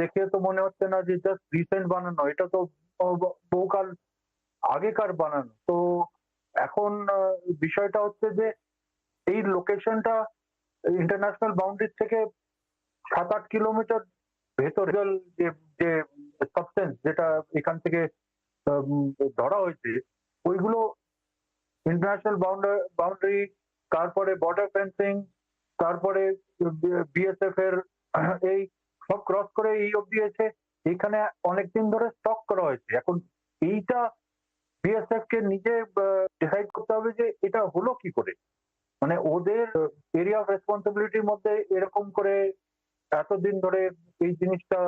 দেখে তো মনে হচ্ছে না যে জাস্ট রিসেন্ট বানানো, এটা তো বহুকাল আগেকার বানানো। তো এখন বিষয়টা হচ্ছে যে এই লোকেশনটা ইন্টারন্যাশনাল বাউন্ডারি থেকে সাত আট কিলোমিটার ভেতরে যে যে সাবস্টেন্স যেটা এখান থেকে ধরা হয়েছে, ওইগুলো ইন্টারন্যাশনাল বাউন্ডারি বাউন্ডারি তারপরে বর্ডার ফেন্সিং তারপরে বিএসএফ এর এই সব ক্রস করে এই অব্দি এসে এখানে অনেকদিন ধরে স্টক করা হয়েছে। এখন এইটা বিএসএফ কে নিজে ডিসাইড করতে হবে যে এটা হলো কি করে। মানে ওদের এরিয়া অফ রেসপন্সিবিলিটির মধ্যে এরকম করে এতদিন ধরে এই জিনিসটা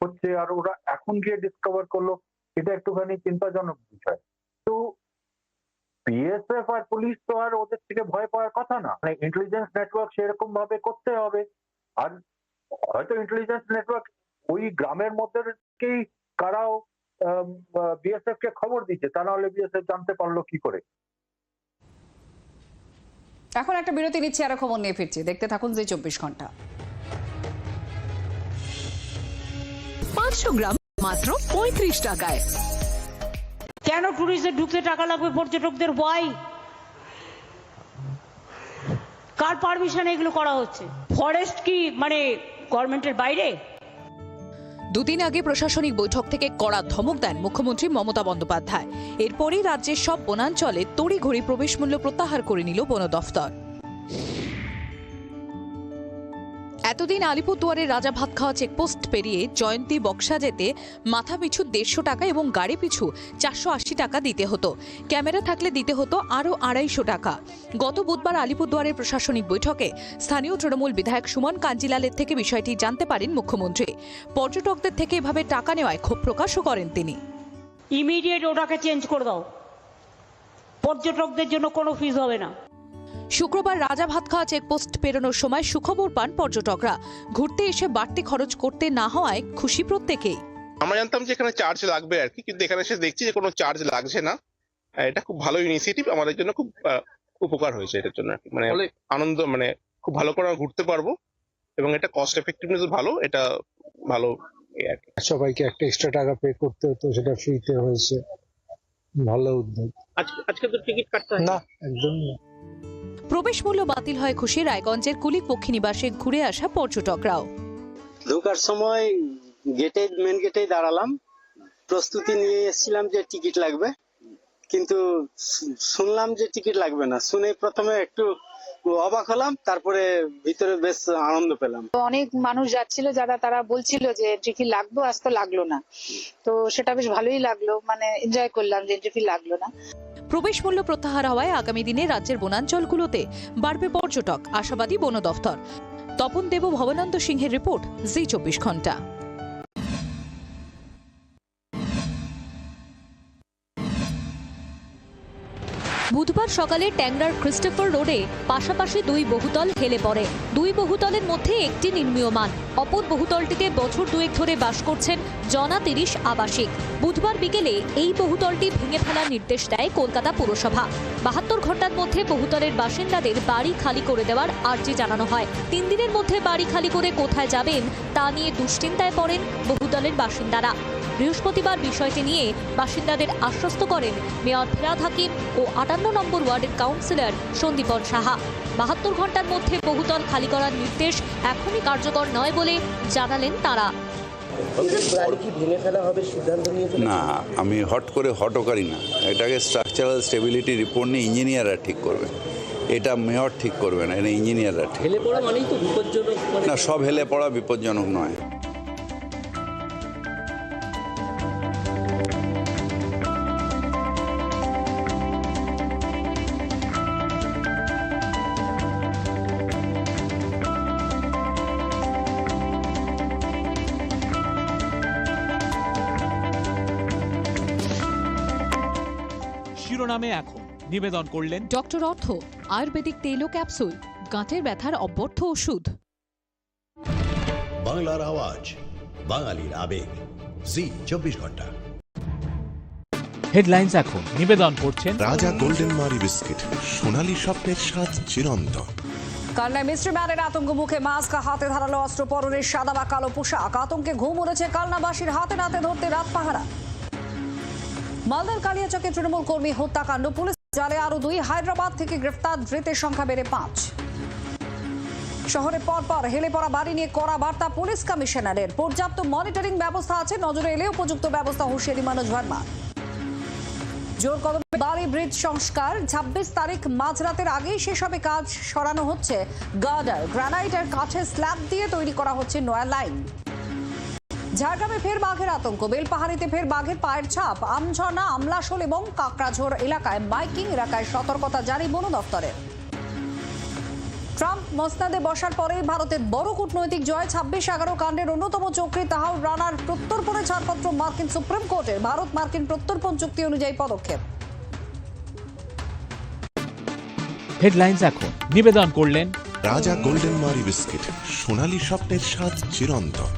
হচ্ছে আর ওরা এখন গিয়ে ডিসকভার করল, এটা একটুখানি চিন্তাজনক বিষয়। তো বিএসএফ আর পুলিশ তো আর ওদের থেকে ভয় পাওয়ার কথা না। মানে ইন্টেলিজেন্স নেটওয়ার্ক সেরকম ভাবে করতে হবে। আর হয়তো ইন্টেলিজেন্স নেটওয়ার্ক ওই গ্রামের মধ্যে থেকেই কারাও বিএসএফ কে খবর দিচ্ছে তা নাহলে বিএসএফ জানতে পারল কি করে। এখন একটা বিরতি নিচ্ছি আরও খবর নিয়ে ফিরছি। দেখতে থাকুন যে চব্বিশ ঘণ্টা। পাঁচশো গ্রাম মাত্র পঁয়ত্রিশ টাকায়। কেন ট্যুরিস্টদের ঢুকতে টাকা লাগবে পর্যটকদের? ওয়াই কার পারমিশন এগুলো করা হচ্ছে? ফরেস্ট কি? মানে গভর্নমেন্টের বাইরে? দুদিন আগে প্রশাসনিক বৈঠক থেকে কড়া ধমক দেন মুখ্যমন্ত্রী মমতা বন্দ্যোপাধ্যায়। এরপরই রাজ্যের সব বনাঞ্চলে তড়িঘড়ি প্রবেশ মূল্য প্রত্যাহার করে নিল বন দফতর। এতদিন আলিপুরদুয়ারের খাওয়া চেকপোস্ট পেরিয়ে জয়ন্তী বক্সা যেতে মাথা পিছু দেড়শো টাকা এবং গাড়ি পিছু চারশো আশি টাকা দিতে হতো। ক্যামেরা থাকলে দিতে হতো আরও আড়াইশো টাকা। গত বুধবার আলিপুরদুয়ারের প্রশাসনিক বৈঠকে স্থানীয় তৃণমূল বিধায়ক সুমন কাঞ্জিলালের থেকে বিষয়টি জানতে পারেন মুখ্যমন্ত্রী। পর্যটকদের থেকে এভাবে টাকা নেওয়ায় ক্ষোভ প্রকাশও করেন তিনি। ইমিডিয়েট ওটাকে চেঞ্জ করে দাও। পর্যটকদের জন্য কোনো ফিস হবে না। শুক্রবার রাজা ভাত খাওয়া চেকপোস্ট পেরোনোর সময় সুখবর পান পর্যটকরা। ঘুরতে এসে বাড়তি খরচ করতে না হওয়ায় খুশি প্রত্যেকেই। আমরা জানতাম যে এখানে চার্জ লাগবে আর কি কিন্তু এখানে এসে দেখছি যে কোনো চার্জ লাগছে না। আহ, এটা খুব ভালো ইনিশিয়েটিভ আমাদের জন্য খুব আহ, উপকার হয়েছে এটার জন্য আর কি। মানে আনন্দ মানে খুব ভালো করে আমরা ঘুরতে পারব এবং এটা কস্ট এফেক্টিভনেস ভালো এটা ভালো সবাইকে একটা এক্সট্রা টাকা পে করতে হতো সেটা ফ্রিতে হয়েছে। ভালো উদ্যোগ। আজকে তো টিকিট কাটতে না একদম না। প্রবেশ মূল্য বাতিল হয় খুশি রায়গঞ্জের কুলিক পক্ষী নিবাসে ঘুরে আসা পর্যটকরাও। ঢোকার সময় গেটে মেন গেটেই দাঁড়ালাম। প্রস্তুতি নিয়ে এসেছিলাম যে টিকিট লাগবে। কিন্তু শুনলাম যে টিকিট লাগবে না। শুনে প্রথমে একটু অবাক হলাম তারপরে ভিতরে বেশ আনন্দ পেলাম। অনেক মানুষ যাচ্ছিল যারা তারা বলছিল যে এন্ট্রি লাগবে আজ তো লাগল না। তো সেটা বেশ ভালোই লাগল মানে এনজয় করলাম যে এন্ট্রি লাগল না। প্রবেশ মূল্য প্রত্যাহার হওয়ায় আগামী দিনে রাজ্যের বনাঞ্চলগুলোতে বাড়বে পর্যটক, আশাবাদী বন দফতর। তপন দেব ভবনন্দ সিংহের রিপোর্ট, জি চব্বিশ ঘণ্টা। বুধবার সকালে ট্যাংরার ক্রিস্টোফার রোডে পাশাপাশি দুই বহুতল হেলে পড়ে। দুই বহুতলের মধ্যে একটি নির্মীয়মান। অপর বহুতলটিতে বছর দুয়েক ধরে বাস করছেন জনা তিরিশ আবাসিক। বুধবার বিকেলে এই বহুতলটি ভেঙে ফেলার নির্দেশ দেয় কলকাতা পুরসভা। বাহাত্তর ঘণ্টার মধ্যে বহুতলের বাসিন্দাদের বাড়ি খালি করে দেওয়ার আর্জি জানানো হয়। তিন দিনের মধ্যে বাড়ি খালি করে কোথায় যাবেন তা নিয়ে দুশ্চিন্তায় পড়েন বহুতলের বাসিন্দারা। বৃহস্পতিবার বিষয়টি নিয়ে বাসিন্দাদের আশ্বস্ত করেন মেয়র ফিরাদ হাকিম ও আটান্ন নম্বর ওয়ার্ডের কাউন্সিলর সন্দীপন সাহা। বাহাত্তর ঘণ্টার মধ্যে বহুতল খালি করার নির্দেশ এখনই কার্যকর নয় বলে জানালেন তারা। না আমি হট করে হটও করি না। এটাকে স্ট্রাকচারাল স্টেবিলিটি রিপোর্ট নিয়ে ইঞ্জিনিয়াররা ঠিক করবে। এটা মেয়র ঠিক করবে না এটা ইঞ্জিনিয়াররা ঠিক পড়া মানেই তো বিপজ্জনক। না সব হেলে পড়া বিপজ্জনক নয়। শিরোনামে এখন নিবেদন করলেন ডক্টর অর্থ আয়ুর্বেদিক তেল ও ক্যাপসুল গাঁটের ব্যথার অব্যর্থ ওষুধ। বাংলার আওয়াজ বাঙালির আবেগ। জি চব্বিশ ঘণ্টা। হেডলাইন্স এখন নিবেদন করছেন রাজা গোল্ডেন মারি বিস্কিট সোনালী স্বপ্নের স্বাদ চিরন্তন। কালনায় মিস্ট্রি ম্যানের আতঙ্ক মুখে মাস্ক হাতে ধারালো অস্ত্র পরনের সাদা বা কালো পোশাক। আতঙ্কে ঘুম উড়েছে কালনাবাসীর হাতে নাতে ধরতে রাত পাহারা। মালদার কালিয়াচকে তৃণমূল কর্মী হত্যাকাণ্ড। পুলিশ জালে আরও দুই হায়দ্রাবাদ থেকে গ্রেফতার, ধৃতের সংখ্যা বেড়ে পাঁচ। শহরে পরপর হেলে পড়া বাড়ি নিয়ে কড়া বার্তা পুলিশ কমিশনারের। পর্যাপ্ত মনিটরিং ব্যবস্থা আছে, নজরে এলে উপযুক্ত ব্যবস্থা হুঁশিয়ারি মানুষ ভার্মা। জোর কদমে বাড়ি ব্রিজ সংস্কার, ছাব্বিশ তারিখ মাঝরাতের আগেই শেষ হবে কাজ, সরানো হচ্ছে গার্ডার। গ্রানাইটের কাছে স্ল্যাব দিয়ে তৈরি করা হচ্ছে নয়া লাইন। ঝাড়গ্রামে ফের বাঘের আতঙ্ক। বেলপাহাড়িতে ফের বাঘের পায়ের ছাপ। আমঝর্ণা আমলাশোল এবং কাকড়াঝোড় এলাকায় বাইকিং এলাকায় সতর্কতা জারি বন দপ্তরের ট্রাম্প মসনাদে বসার পরেই ভারতের বড় কূটনৈতিক জয় ছাব্বিশ এগারো কাণ্ডের অন্যতম চক্রী তাহাউর রানার প্রত্যর্পণে ছাড়পত্র মার্কিন সুপ্রিম কোর্টের ভারত মার্কিন প্রত্যর্পণ চুক্তি অনুযায়ী পদক্ষেপ। হেডলাইন্স এখন। নিবেদন করলেন রাজা গোল্ডেন মারি বিস্কিট। সোনালী স্বপ্নের স্বাদ চিরন্তন।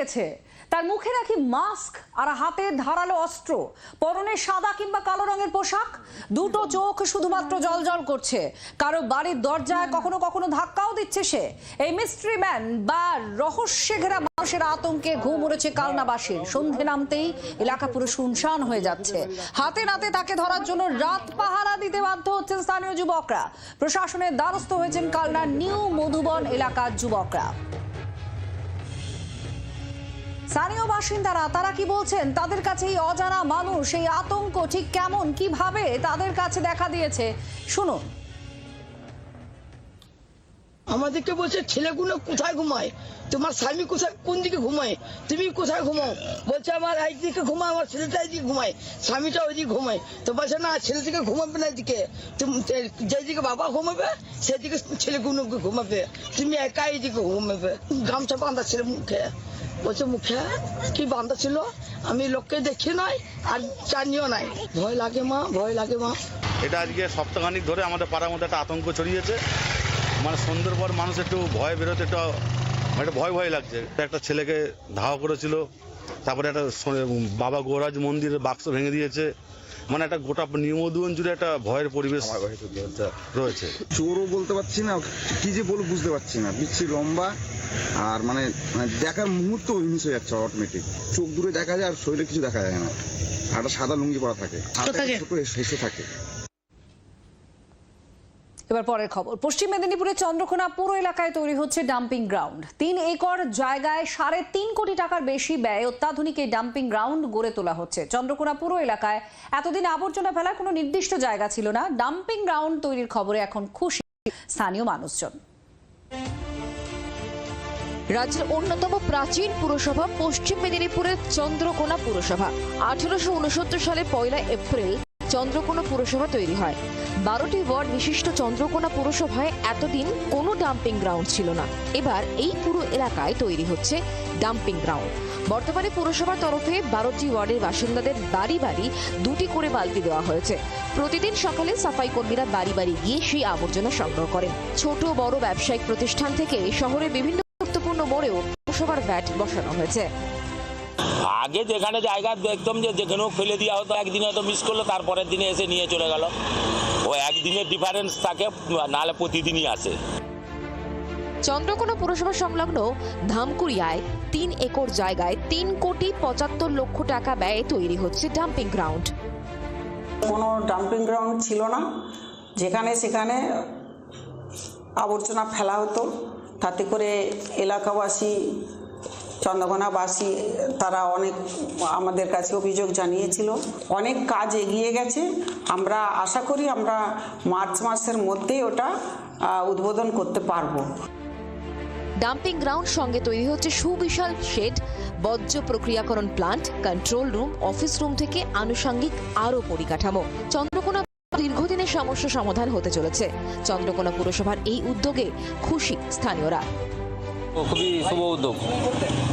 ছড়িয়েছে তার মুখে রাখি মাস্ক আর হাতে ধারালো অস্ত্র। পরনে সাদা কিংবা কালো রঙের পোশাক। দুটো চোখ শুধুমাত্র জল করছে। কারও বাড়ির দরজায় কখনো কখনো ধাক্কাও দিচ্ছে সে। এই মিস্ট্রি ম্যান বা রহস্যে ঘেরা মানুষের আতঙ্কে ঘুম উড়েছে কালনাবাসীর। সন্ধে নামতেই এলাকা পুরো শুনশান হয়ে যাচ্ছে। হাতে নাতে তাকে ধরার জন্য রাত পাহারা দিতে বাধ্য হচ্ছেন স্থানীয় যুবকরা। প্রশাসনের দ্বারস্থ হয়েছেন কালনার নিউ মধুবন এলাকার যুবকরা। স্থানীয় বাসিন্দারা, তারা কি বলছেন? তাদের কাছে এই অজানা মানুষ, এই আতঙ্ক ঠিক কেমন? কীভাবে তাদের কাছে দেখা দিয়েছে? শুনুন। আমাদেরকে বলছে, ছেলেগুলো কোথায় ঘুমায়? তোমার স্বামী কোথায়, কোন দিকে ঘুমায়? তুমি কোথায় ঘুমাও? বলছে, আমার একদিকে ঘুমায়, আমার ছেলেটা এইদিকে ঘুমায়, স্বামীটা ওইদিকে ঘুমায়। তো বলছে, না, ছেলে দিকে ঘুমাবে না এদিকে। যেদিকে বাবা ঘুমাবে, সেদিকে ছেলেগুলো ঘুমাবে। তুমি একা এইদিকে ঘুমাবে। গামছা বাঁধা ছিল মুখে। বলছে, মুখে কি বান্ধা ছিল? আমি লোককে দেখি নাই আর জানিও নাই। ভয় লাগে মা, ভয় লাগে মা। এটা আজকে সপ্তাহখানিক ধরে আমাদের পাড়ার মধ্যে একটা আতঙ্ক ছড়িয়েছে। মানে সন্ধ্যের পর মানুষ একটু ভয় বেরোতে একটু, একটা ভয় ভয় লাগছে। একটা ছেলেকে ধাওয়া করেছিল, তারপরে একটা বাবা গোরাজ মন্দিরের বাক্স ভেঙে দিয়েছে। মানে একটা গোটা নিমদুয়ন জুড়ে একটা ভয়ের পরিবেশ রয়েছে। চোরও বলতে পারছি না কি যে বলব বুঝতে পারছি না। বিচ্ছি লম্বা আর মানে মানে দেখার মুহূর্ত মিস হয়ে যাচ্ছে অটোমেটিক চোখ দূরে দেখা যায় আর শরীরে কিছু দেখা যায় না। আর একটা সাদা লুঙ্গি পরা থাকে। ছোট হেসে থাকে। এবার পরের খবর। পশ্চিম মেদিনীপুরের চন্দ্রকোনা পুরো এলাকায় তৈরি হচ্ছে ডাম্পিং গ্রাউন্ড। তিন একর জায়গায় সাড়ে তিন কোটি টাকার বেশি ব্যয় অত্যাধুনিক এই ডাম্পিং গ্রাউন্ড গড়ে তোলা হচ্ছে। চন্দ্রকোনা পুরো এলাকায় এতদিন আবর্জনা ফেলার কোনো নির্দিষ্ট জায়গা ছিল না। ডাম্পিং গ্রাউন্ড তৈরির খবরে এখন খুশি স্থানীয় মানুষজন। রাজ্যের অন্যতম প্রাচীন পুরসভা পশ্চিম মেদিনীপুরের চন্দ্রকোনা পুরসভা। আঠারোশো সালে পয়লা এপ্রিল চন্দ্রকোনা পুরসভা তৈরি হয়। বারোটি ওয়ার্ড বিশিষ্ট চন্দ্রকোনা পুরসভায় এতদিন কোনো ডাম্পিং গ্রাউন্ড ছিল না। এবার এই পুরো এলাকায় তৈরি হচ্ছে ডাম্পিং গ্রাউন্ড। বর্তমানে পুরসভার তরফে বারোটি ওয়ার্ডের বাসিন্দাদের বাড়ি বাড়ি দুটি করে বালতি দেওয়া হয়েছে। প্রতিদিন সকালে সাফাই কর্মীরা বাড়ি বাড়ি গিয়ে সেই আবর্জনা সংগ্রহ করেন। ছোট, বড় ব্যবসায়িক প্রতিষ্ঠান থেকে শহরের বিভিন্ন গুরুত্বপূর্ণ মোড়েও পুরসভার ভ্যাট বসানো হয়েছে। আগে যেখানে জায়গা দেখতাম যে যেখানেও ফেলে দেওয়া হতো একদিনে হয়তো মিস করল তারপরের দিনে এসে নিয়ে চলে গেল। ও একদিনের ডিফারেন্স থাকে নাহলে প্রতিদিনই আসে। চন্দ্রকোনা পুরসভা সংলগ্ন ধামকুড়িয়ায় তিন একর জায়গায় তিন কোটি পঁচাত্তর লক্ষ টাকা ব্যয়ে তৈরি হচ্ছে ডাম্পিং গ্রাউন্ড কোনো ডাম্পিং গ্রাউন্ড ছিল না। যেখানে সেখানে আবর্জনা ফেলা হতো। তাতে করে এলাকাবাসী চন্দ্রকোনাবাসী তারা অনেক আমাদের কাছে অভিযোগ জানিয়েছিল। অনেক কাজ এগিয়ে গেছে। আমরা আশা করি আমরা মার্চ মাসের মধ্যেই ওটা উদ্বোধন করতে পারব। ডাম্পিং গ্রাউন্ড সঙ্গে তৈরি হচ্ছে সুবিশাল শেড বর্জ্য প্রক্রিয়াকরণ plant control room office room থেকে আনুষঙ্গিক আরও পরিকাঠামো। চন্দ্রকোনা দীর্ঘদিনের সমস্যা সমাধান হতে চলেছে। চন্দ্রকোনা পুরসভার এই উদ্যোগে খুশি স্থানীয়রা। খুবই শুভ উদ্যোগ।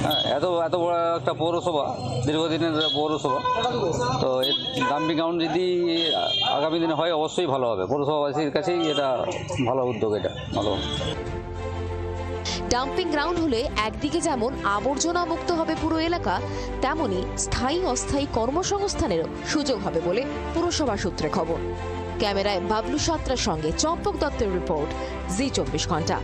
হ্যাঁ এত এত বড় একটা পৌরসভা, দীর্ঘদিনের পৌরসভা, তো এর ডাম্পিং গ্রাউন্ড যদি আগামী দিনে হয়, অবশ্যই ভালো হবে। পৌরসভাবাসীর কাছেই এটা ভালো উদ্যোগ, এটা ভালো। ডাম্পিং গ্রাউন্ড হলে একদিকে যেমন আবর্জনা মুক্ত হবে পুরো এলাকা, তেমনি স্থায়ী অস্থায়ী কর্মসংস্থানেরও সুযোগ হবে বলে পুরসভা সূত্রে খবর। ক্যামেরায় বাবলু সাত্রার সঙ্গে চম্পক দত্তের রিপোর্ট জি চব্বিশ ঘণ্টা।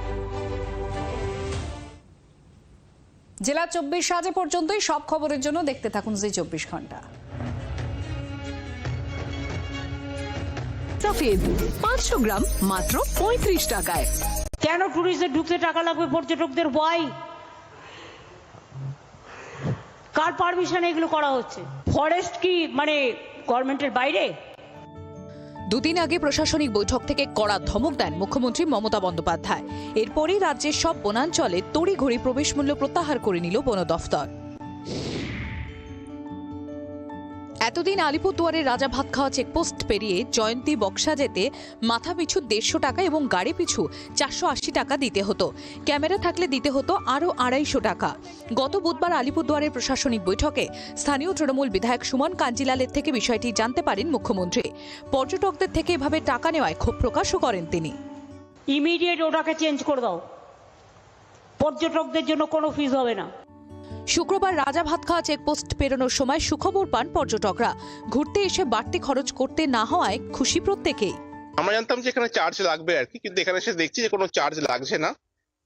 জেলা চব্বিশ সাজে পর্যন্তই। সব খবরের জন্য দেখতে থাকুন জি চব্বিশ ঘণ্টা। সফেদ পাঁচশো গ্রাম মাত্র পঁয়ত্রিশ টাকায়। কেন টুরিস্টদের ঢুকতে টাকা লাগবে পর্যটকদের? ওয়াই কার পারমিশন এগুলো করা হচ্ছে? ফরেস্ট কি মানে গভর্নমেন্টের বাইরে? দুদিন আগে প্রশাসনিক বৈঠক থেকে কড়া ধমক দেন মুখ্যমন্ত্রী মমতা বন্দ্যোপাধ্যায়। এরপরই রাজ্যের সব বনাঞ্চলে তড়িঘড়ি প্রবেশ মূল্য প্রত্যাহার করে নিল বন দফতর। এতদিন আলিপুরদুয়ারের রাজা ভাত খাওয়া চেকপোস্ট পেরিয়ে জয়ন্তী বক্সা যেতে মাথা পিছু দেড়শো টাকা এবং গাড়ি পিছু চারশো আশি টাকা দিতে হতো। ক্যামেরা থাকলে দিতে হতো আরও আড়াইশো টাকা। গত বুধবার আলিপুরদুয়ারের প্রশাসনিক বৈঠকে স্থানীয় তৃণমূল বিধায়ক সুমন কাঞ্জিলালের থেকে বিষয়টি জানতে পারেন মুখ্যমন্ত্রী। পর্যটকদের থেকে এভাবে টাকা নেওয়ায় ক্ষোভ প্রকাশও করেন তিনি। ইমিডিয়েট ওটাকে চেঞ্জ করে দাও। পর্যটকদের জন্য কোনো ফিস হবে না। শুক্রবার রাজা ভাত খাওয়া চেকপোস্ট পেরোনোর সময় সুখবর পান পর্যটকরা। ঘুরতে এসে বাড়তি খরচ করতে না হওয়ায় খুশি প্রত্যেকেই। আমরা জানতাম যে এখানে চার্জ লাগবে আর কি কিন্তু এখানে এসে দেখছি যে কোনো চার্জ লাগছে না।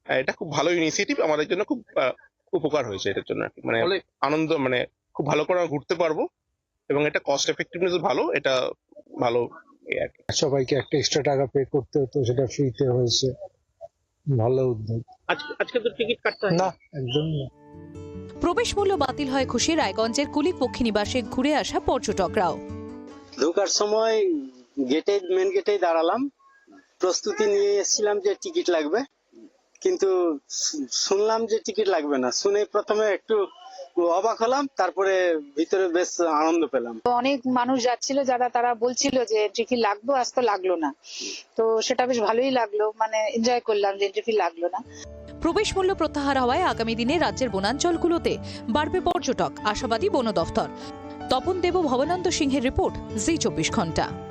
এটা খুব ভালো ইনিশিয়েটিভ আমাদের জন্য খুব আহ, উপকার হয়েছে এটার জন্য মানে আনন্দ মানে খুব ভালো করে আমরা ঘুরতে পারব। এবং এটা কস্ট এফেক্টিভনেস ভালো এটা ভালো সবাইকে একটা এক্সট্রা টাকা পে করতে হতো সেটা ফ্রিতে হয়েছে। ভালো উদ্যোগ। আজকে আজকে তো টিকিট কাটতে না একদম না। প্রবেশ মূল্য বাতিল হয় খুশি রায়গঞ্জের কুলি পক্ষী নিবাসে ঘুরে আসা পর্যটকরাও। ঢোকার সময় গেটে মেন গেটেই দাঁড়ালাম। প্রস্তুতি নিয়ে এসেছিলাম যে টিকিট লাগবে। কিন্তু শুনলাম যে টিকিট লাগবে না। শুনে প্রথমে একটু অবাক হলাম তারপরে ভিতরে বেশ আনন্দ পেলাম। তো অনেক মানুষ যাচ্ছিল যারা তারা বলছিল যে এন্ট্রি লাগবে আজ তো লাগল না। তো সেটা বেশ ভালোই লাগল মানে এনজয় করলাম যে এন্ট্রি লাগল না। প্রবেশ মূল্য প্রত্যাহার হওয়ায় আগামী দিনে রাজ্যের বনাঞ্চলগুলোতে বাড়বে পর্যটক, আশাবাদী বন দফতর। তপন দেব ভবনন্দ সিংহের রিপোর্ট, জি চব্বিশ ঘণ্টা।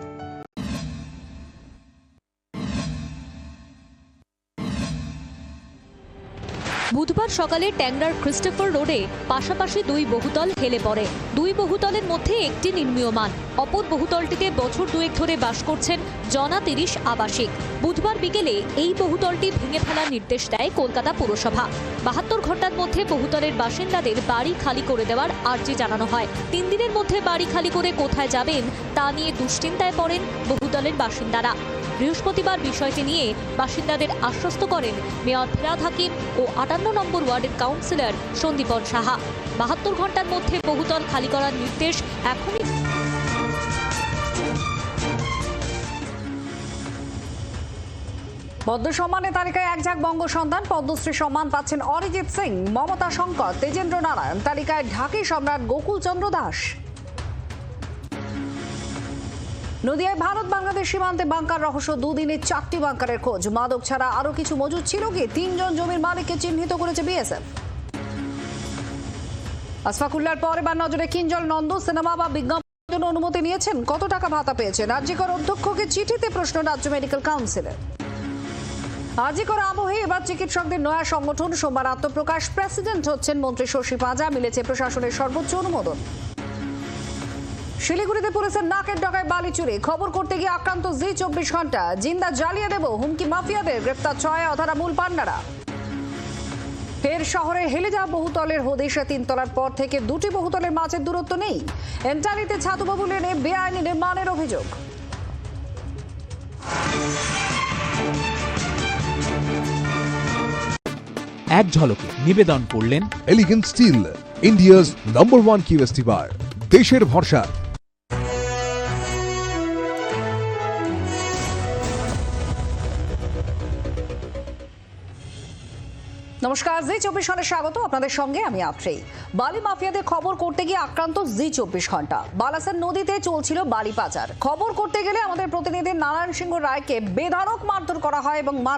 বুধবার সকালে ট্যাংরার ক্রিস্টোফার রোডে পাশাপাশি দুই বহুতল হেলে পড়ে। দুই বহুতলের মধ্যে একটি নির্মীয়মান। অপর বহুতলটিতে বছর দুয়েক ধরে বাস করছেন জনা তিরিশ আবাসিক। বুধবার বিকেলে এই বহুতলটি ভেঙে ফেলার নির্দেশ দেয় কলকাতা পুরসভা। বাহাত্তর ঘণ্টার মধ্যে বহুতলের বাসিন্দাদের বাড়ি খালি করে দেওয়ার আর্জি জানানো হয়। তিন দিনের মধ্যে বাড়ি খালি করে কোথায় যাবেন তা নিয়ে দুশ্চিন্তায় পড়েন বহুতলের বাসিন্দারা। বৃহস্পতিবার বিষয়টি নিয়ে বাসিন্দাদের আশ্বস্ত করেন মেয়র ফিরাদ হাকিম ও আটান্ন নম্বর ওয়ার্ডের কাউন্সিলর সন্দীপন সাহা। বাহাত্তর ঘণ্টার মধ্যে বহুতল খালি করার নির্দেশ এখনই পদ্ম সম্মানের তালিকায় এক ঝাঁক বঙ্গ সন্তান, পদ্মশ্রী সম্মান পাচ্ছেন অরিজিৎ সিং, মমতা শঙ্কর, তেজেন্দ্র নারায়ণ, তালিকায় ঢাকি সম্রাট গোকুল চন্দ্র দাস। নদিয়ায় ভারত বাংলাদেশ সীমান্তে বাংকার রহস্য দুদিনে চারটি বাংকারের খোঁজ। মাদক ছাড়া আরও কিছু মজুদ ছিল কি? তিনজন জমির মালিককে চিহ্নিত করেছে বিএসএফ। আসফাকুল্লার পর এবার নজরে কিঞ্জল নন্দ, সিনেমা বা বিজ্ঞাপনের জন্য অনুমতি নিয়েছেন। কত টাকা ভাতা পেয়েছেন? রাজ্যকর অধ্যক্ষকে চিঠিতে প্রশ্ন রাজ্য মেডিকেল কাউন্সিলের। আজিকর আবহে এবার চিকিৎসকদের নয়া সংগঠন। সোমবার আত্মপ্রকাশ। প্রেসিডেন্ট হচ্ছেন মন্ত্রী শশী পাঁজা। মিলেছে প্রশাসনের সর্বোচ্চ অনুমোদন। শিলিগুড়িতে পুলিশের নাকের ডগায় বালি চুরি। খবর করতে গিয়ে আক্রান্ত জি চব্বিশ ঘণ্টা। জিন্দা জ্বালিয়ে দেব হুমকি মাফিয়াদের গ্রেপ্তার ছয় অধারা মূল পান্ডারা। ফের শহরে হেলে যাওয়া বহুতলের হদিশে তিনতলার পর থেকে দুটি বহুতলের মাঝের দূরত্ব নেই। এন্টারিতে ছাতুবাবু লেনে বেআইনি নির্মাণের অভিযোগ। এক ঝলকে নিবেদন করলেন elegant steel India's number one QST bar দেশের ভরসা। নমস্কার, জি চব্বিশ ঘণ্টা স্বাগত। আপনাদের সঙ্গে আমি আফ্রেই বালি মাফিয়াদের খবর করতে গিয়ে আক্রান্ত জি চব্বিশ ঘণ্টা। বালাসের নদীতে চলছিল বালি পাচার। খবর করতে গেলে আমাদের প্রতিনিধি নারায়ণ সিংহ রায়কে বেধারক মারধর করা হয় এবং মার